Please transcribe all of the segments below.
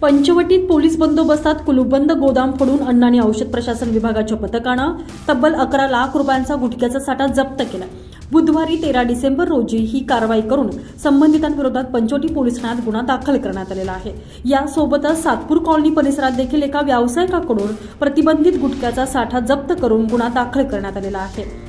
पंचवटीत police बंदोबस्तात कुलुबंद गोदाम फोडून अन्न आणि औषध प्रशासन विभागाच्या पथकानं तब्बल अकरा लाख रुपयांचा गुटख्याचा साठा जप्त केला. बुधवारी तेरा डिसेंबर रोजी ही कारवाई करून संबंधितांविरोधात पंचवटी पोलीस ठाण्यात गुन्हा दाखल करण्यात आलेला आहे. यासोबतच सातपूर कॉलनी परिसरात देखील एका व्यावसायिकाकडून प्रतिबंधित गुटख्याचा साठा जप्त करून गुन्हा दाखल करण्यात आलेला आहे.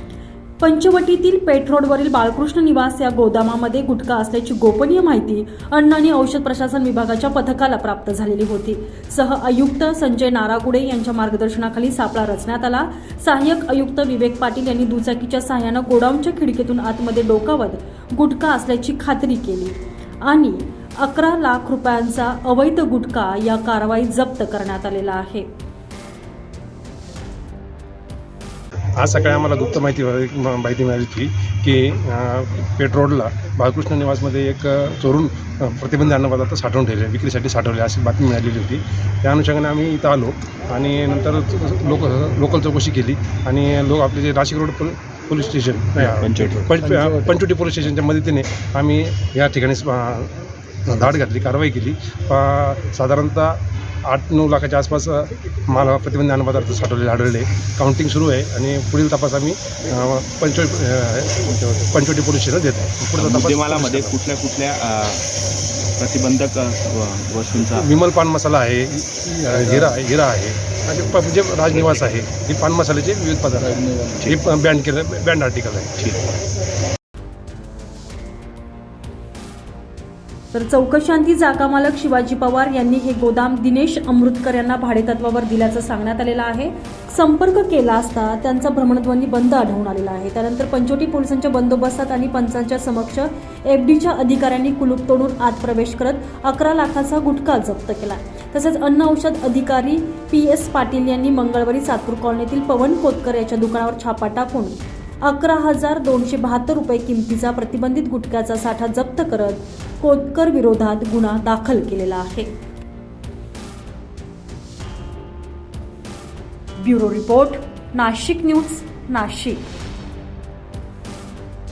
पंचवटीतील पेठरोडवरील बाळकृष्ण निवास या गोदामामध्ये गुटखा असल्याची गोपनीय माहिती अन्न आणि औषध प्रशासन विभागाच्या पथकाला प्राप्त झालेली होती. सह आयुक्त संजय नारागुडे यांच्या मार्गदर्शनाखाली सापळा रचण्यात आला. सहाय्यक आयुक्त विवेक पाटील यांनी दुचाकीच्या सहाय्यानं गोडाऊनच्या खिडकीतून आतमध्ये डोकावत गुटखा असल्याची खात्री केली. आणि अकरा लाख रुपयांचा अवैध गुटखा या कारवाईत जप्त करण्यात आलेला आहे. आज सकाळी आम्हाला गुप्त माहिती म- माहिती मिळाली होती की पेठ रोडला बाळकृष्ण निवासमध्ये एक चोरून अ, प्रतिबंधित अन्नपदार्थ साठवून ठेवले विक्रीसाठी साठवले अशी बातमी मिळालेली होती. त्या अनुषंगाने आम्ही इथं आलो आणि नंतर लोक लोकल चौकशी केली आणि लोक आपले जे नाशिक रोड पोल पोलीस स्टेशन पंच पंचवटी. पोलीस स्टेशनच्या मदतीने आम्ही या ठिकाणी धाड घातली कारवाई केली. साधारणतः आठ नऊ लाखाच्या आसपास माल प्रतिबंधित अन्नपदार्थ साठवलेले आढळले. काउंटिंग सुरू आहे आणि पुढील तपास आम्ही अ, पंचवटी पोलीस स्टेशन देत. आहे पुढचा तपास कुठल्या कुठल्या अ, प्रतिबंधक वस्तूंचा? विमल पान मसाला आहे हिरा आहे. हिरा आहे म्हणजे राजनिवास आहे ही पान मसाल्याचे विविध पदार्थ आहेत. हे बँड केलं बँड आर्टिकल आहे. ठीक तर चौकशांती जागा मालक शिवाजी पवार यांनी हे गोदाम दिनेश अमृतकर यांना भाडेतत्वावर दिल्याचं सांगण्यात आलेलं आहे. संपर्क केला असता त्यांचा भ्रमणध्वनी बंद आढळून आलेला आहे. त्यानंतर पंचवटी पोलिसांच्या बंदोबस्तात आणि पंचांच्या समक्ष एफडीच्या अधिकाऱ्यांनी कुलूप तोडून आत प्रवेश करत अकरा लाखाचा गुटखा जप्त केला. तसेच अन्न औषध अधिकारी पी एस पाटील यांनी मंगळवारी सातपूर कॉलनीतील पवन कोतकर याच्या दुकानावर छापा टाकून अकरा हजार दोनशे बहात्तर रुपये किमतीचा प्रतिबंधित गुटख्याचा साठा जप्त करत कोतकर विरोधात गुन्हा दाखल केलेला आहे. Bureau report Nashik news Nashik.